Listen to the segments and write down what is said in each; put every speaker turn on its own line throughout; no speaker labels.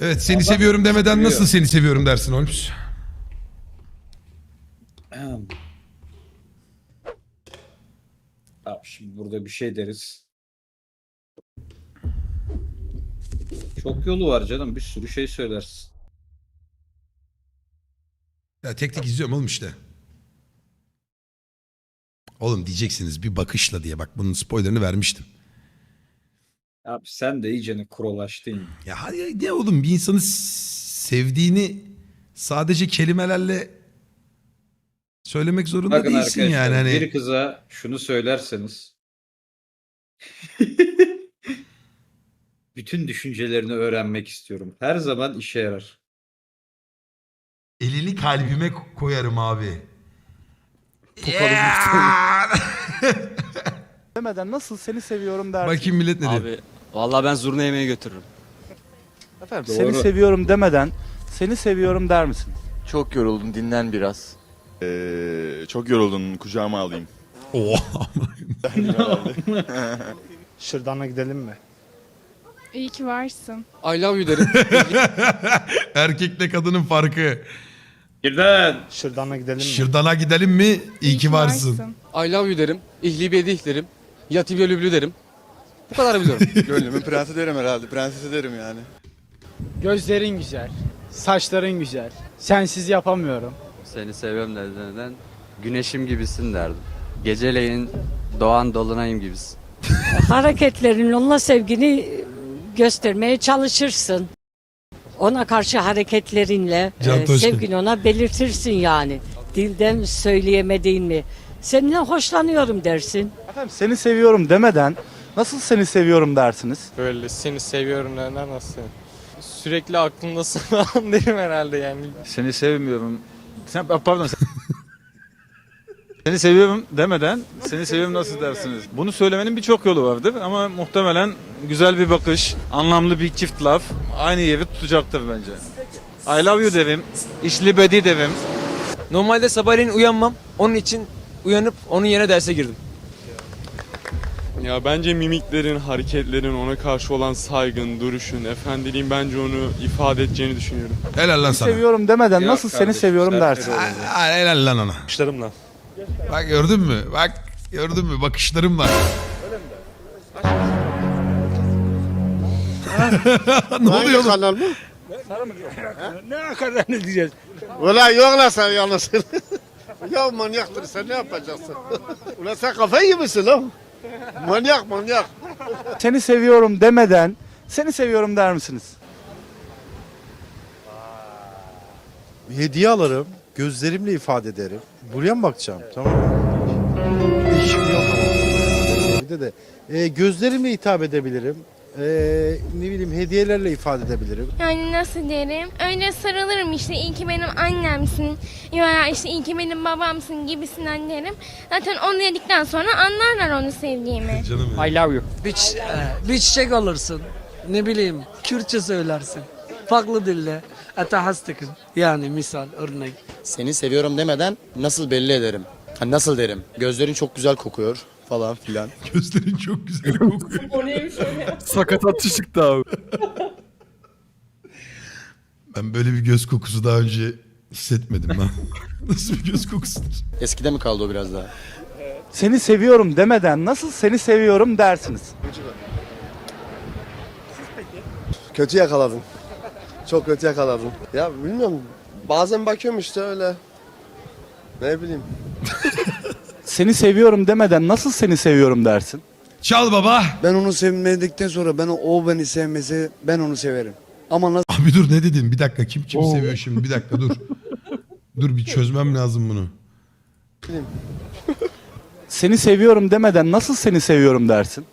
Evet seni seviyorum demeden
seviyor.
nasıl seni seviyorum dersin Holmes?
Abi şimdi burada bir şey deriz. Çok yolu var canım. Bir sürü şey söylersin.
Ya tek tek izliyorum oğlum işte. Oğlum diyeceksiniz bir bakışla diye bak bunun spoilerını vermiştim.
Abi sen de iyicene kurolaştın.
Ya hadi ne oğlum bir insanı sevdiğini sadece kelimelerle söylemek zorunda
Bakın
değilsin
arkadaşlar
yani. Hani...
bir kıza şunu söylerseniz bütün düşüncelerini öğrenmek istiyorum. Her zaman işe yarar.
Elini kalbime ko- koyarım abi.
demeden nasıl seni seviyorum dersin.
Bakayım millet ne diyor.
Abi vallahi ben zurna yemeğe götürürüm.
Efendim
Doğru.
seni seviyorum demeden seni seviyorum der misin?
Çok yoruldum dinlen biraz.
Ee, çok yoruldun kucağıma alayım.
Oha.
Şırdan'a gidelim mi?
İyi ki varsın.
I love you derim.
Erkekle kadının farkı.
Birden.
Şırdan'a gidelim mi?
Şırdana gidelim mi? İyi ki varsın.
I love you derim. İhli bedih derim. Yatib lüblü derim. Bu kadar biliyorum.
Gönlümün prensi derim herhalde. Prenses derim yani.
Gözlerin güzel. Saçların güzel. Sensiz yapamıyorum.
Seni seviyorum neden güneşim gibisin derdim. Geceleyin doğan dolunayım gibisin.
hareketlerinle onunla sevgini göstermeye çalışırsın. Ona karşı hareketlerinle
Can
e, sevgini ona belirtirsin yani. Dilden söyleyemediğin mi? Seninle hoşlanıyorum dersin.
Efendim seni seviyorum demeden nasıl seni seviyorum dersiniz?
Böyle seni seviyorum neden nasıl? Sürekli aklımdasın falan derim herhalde yani.
Seni sevmiyorum. Sen pardon. sen- Seni seviyorum demeden seni seviyorum nasıl dersiniz? Bunu söylemenin birçok yolu vardır ama muhtemelen güzel bir bakış, anlamlı bir çift laf aynı yeri tutacaktır bence. I love you derim, işli bedi derim.
Normalde sabahleyin uyanmam. Onun için uyanıp onun yerine derse girdim.
Ya bence mimiklerin, hareketlerin, ona karşı olan saygın, duruşun, efendiliğin bence onu ifade edeceğini düşünüyorum.
Helal lan sana.
Seviyorum demeden
Yok
nasıl seni
kardeşim,
seviyorum
sen
dersin?
öyle
Ha, helal lan ona.
Kuşlarımla.
Bak gördün mü? Bak gördün mü? Bakışlarım var. ne oluyor oğlum?
kanal mı? ne kadar ne diyeceğiz? Ulan yok lan sen yanlışsın. ya manyaktır sen ne yapacaksın? Ulan sen kafayı yemişsin lan. Manyak manyak.
Seni seviyorum demeden seni seviyorum der misiniz?
Hediye alırım. Gözlerimle ifade ederim. Buraya mı bakacağım? Tamam mı? İşim yok ama. Bir de de e, gözlerimle hitap edebilirim. E, ne bileyim hediyelerle ifade edebilirim.
Yani nasıl derim? Öyle sarılırım işte iyi ki benim annemsin. Ya işte iyi ki benim babamsın gibisinden derim. Zaten onu dedikten sonra anlarlar onu sevdiğimi.
Canım ya.
I love you.
Bir, bir çiçek alırsın. Ne bileyim Kürtçe söylersin. Farklı dille. Etahastıkın. Yani misal örnek.
Seni seviyorum demeden nasıl belli ederim? Nasıl derim? Gözlerin çok güzel kokuyor falan filan.
Gözlerin çok güzel kokuyor.
Sakat atı çıktı abi.
Ben böyle bir göz kokusu daha önce hissetmedim ben. Nasıl bir göz kokusudur?
Eskide mi kaldı o biraz daha?
Seni seviyorum demeden nasıl seni seviyorum dersiniz?
Kötü yakaladım. Çok kötü yakaladım. Ya bilmiyorum. Bazen bakıyorum işte öyle. Ne bileyim.
Seni seviyorum demeden nasıl seni seviyorum dersin?
Çal baba.
Ben onu sevmedikten sonra ben o beni sevmese ben onu severim. Ama nasıl
Abi dur ne dedin? Bir dakika kim kim seviyor şimdi? Bir dakika dur. dur bir çözmem lazım bunu.
Seni seviyorum demeden nasıl seni seviyorum dersin?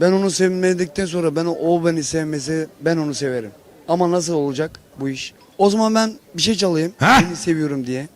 ben onu sevmedikten sonra ben o beni sevmese ben onu severim. Ama nasıl olacak bu iş? O zaman ben bir şey çalayım.
Heh.
Seni seviyorum diye.